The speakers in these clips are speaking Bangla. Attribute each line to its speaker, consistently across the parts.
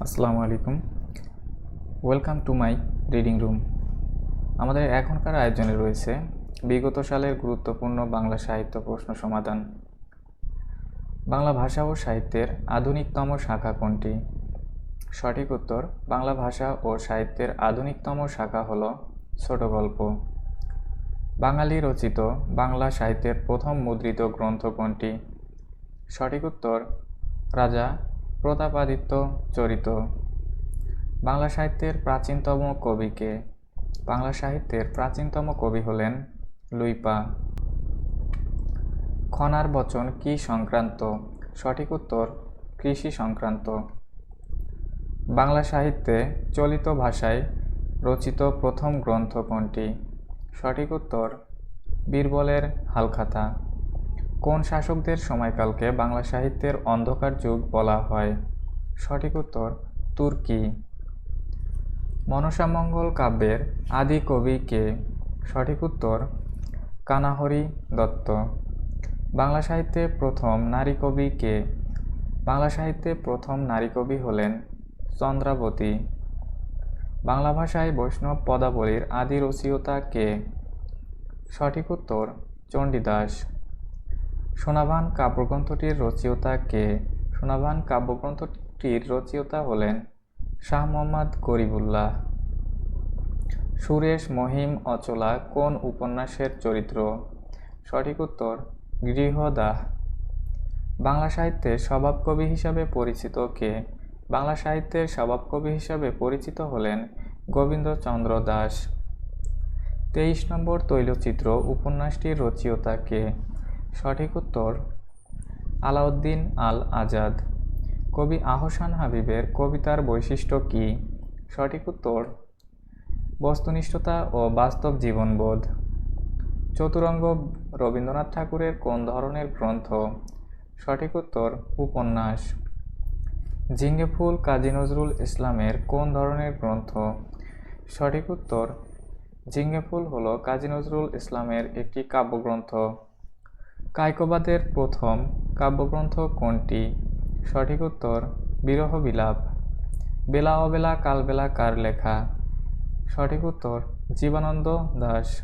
Speaker 1: আসসালামু আলাইকুম। Welcome to my reading room আমাদের এখনকার আয়োজনে রয়েছে বিগত সালের গুরুত্বপূর্ণ বাংলা সাহিত্য প্রশ্ন সমাধান। বাংলা ভাষা ও সাহিত্যের আধুনিকতম শাখা কোনটি? সঠিক উত্তর, বাংলা ভাষা ও সাহিত্যের আধুনিকতম শাখা হল ছোট গল্প। বাঙালি রচিত বাংলা সাহিত্যের প্রথম মুদ্রিত গ্রন্থ কোনটি? সঠিক উত্তর, রাজা প্রতাপাদিত্য চরিত। বাংলা সাহিত্যের প্রাচীনতম কবিকে বাংলা সাহিত্যের প্রাচীনতম কবি হলেন লুইপা। খনার বচন কি সংক্রান্ত? সঠিক উত্তর, কৃষি সংক্রান্ত। বাংলা সাহিত্যে চলিত ভাষায় রচিত প্রথম গ্রন্থ কোনটি? সঠিক উত্তর, বীরবলের হালখাতা। কোন শাসকদের সময়কালকে বাংলা সাহিত্যের অন্ধকার যুগ বলা হয়? সঠিক উত্তর, তুর্কি। মনসামঙ্গল কাব্যের আদি কবি কে? সঠিক উত্তর, কানাহরি দত্ত। বাংলা সাহিত্যে প্রথম নারী কবি কে? বাংলা সাহিত্যে প্রথম নারী কবি হলেন চন্দ্রাবতী। বাংলা ভাষায় বৈষ্ণব পদাবলীর আদি রচয়িতা কে? সঠিক উত্তর, চণ্ডীদাস। সোনাভান কাব্যগ্রন্থটির রচয়িতা কে? সোনাবান কাব্যগ্রন্থটির রচয়িতা হলেন শাহ মোহাম্মদ গরিবুল্লাহ। সুরেশ মহিম অচলা কোন উপন্যাসের চরিত্র? সঠিক উত্তর, গৃহদাহ। বাংলা সাহিত্যে স্বভাবকবি হিসাবে পরিচিত কে? বাংলা সাহিত্যের স্বভাবকবি হিসাবে পরিচিত হলেন গোবিন্দচন্দ্র দাস। তেইশ নম্বর তৈলচিত্র উপন্যাসটির রচয়িতা কে? সঠিক উত্তর, আলাউদ্দিন আল আজাদ কবি আহসান হাবিবের কবিতার বৈশিষ্ট্য কী? সঠিক উত্তর, বস্তুনিষ্ঠতা ও বাস্তব জীবনবোধ। চতুরঙ্গ রবীন্দ্রনাথ ঠাকুরের কোন ধরনের গ্রন্থ? সঠিক উত্তর, উপন্যাস। ঝিঙ্গে ফুল কাজী নজরুল ইসলামের কোন ধরনের গ্রন্থ? সঠিক উত্তর, ঝিঙ্গে ফুল হল কাজী নজরুল ইসলামের একটি কাব্যগ্রন্থ। কায়কবাদের প্রথম কাব্যগ্রন্থ কোনটি? সঠিক উত্তর, বিরহ বিলাপ। বেলা অবেলা কালবেলা কার লেখা? সঠিক উত্তর, জীবানন্দ দাস।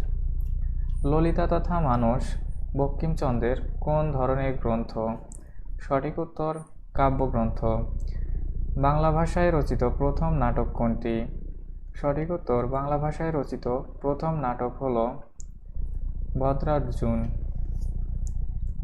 Speaker 1: ললিতা তথা মানস বঙ্কিমচন্দ্রের কোন ধরনের গ্রন্থ? সঠিক উত্তর, কাব্যগ্রন্থ। বাংলা ভাষায় রচিত প্রথম নাটক কোনটি? সঠিক উত্তর, বাংলা ভাষায় রচিত প্রথম নাটক হল ভদ্রার্জুন।